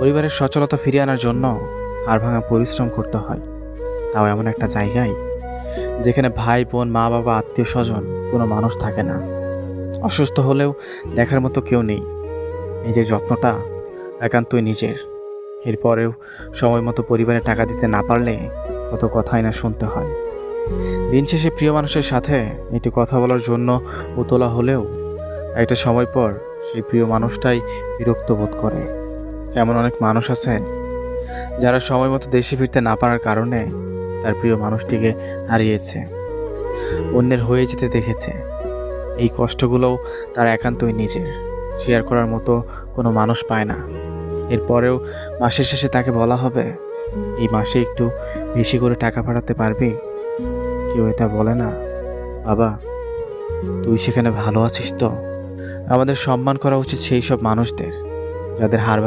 পরিবারের সচলতা ফিরিয়ে আনার জন্য হাড় ভাঙা পরিশ্রম করতে হয়। তাও এমন একটা জায়গায় যেখানে ভাই, বোন, মা, বাবা, আত্মীয়, স্বজন কোনো মানুষ থাকে না। অসুস্থ হলেও দেখার মতো কেউ নেই। নিজের যত্নটা একান্তই নিজের। এরপরেও সময় মতো পরিবারে টাকা দিতে না পারলে কত কথাই না শুনতে হয়। দিন শেষে প্রিয় মানুষের সাথে একটু কথা বলার জন্য উতলা হলেও একটা সময় পর সেই প্রিয় মানুষটাই বিরক্ত বোধ করে। এমন অনেক মানুষ আছেন যারা সময় মতো দেশে ফিরতে না পারার কারণে তার প্রিয় মানুষটিকে হারিয়েছে, অন্যের হয়ে যেতে দেখেছে। এই কষ্টগুলোও তার একান্তই নিজের। শেয়ার করার মতো কোনো মানুষ পায় না। এরপরেও মাসের শেষে তাকে বলা হবে, এই মাসে একটু বেশি করে টাকা পাঠাতে পারবি? কেউ এটা বলে না। বাবা, তুই সেখানে ভালো আছিস তো? আমাদের সম্মান করা উচিত সেই সব মানুষদের, যাদের হার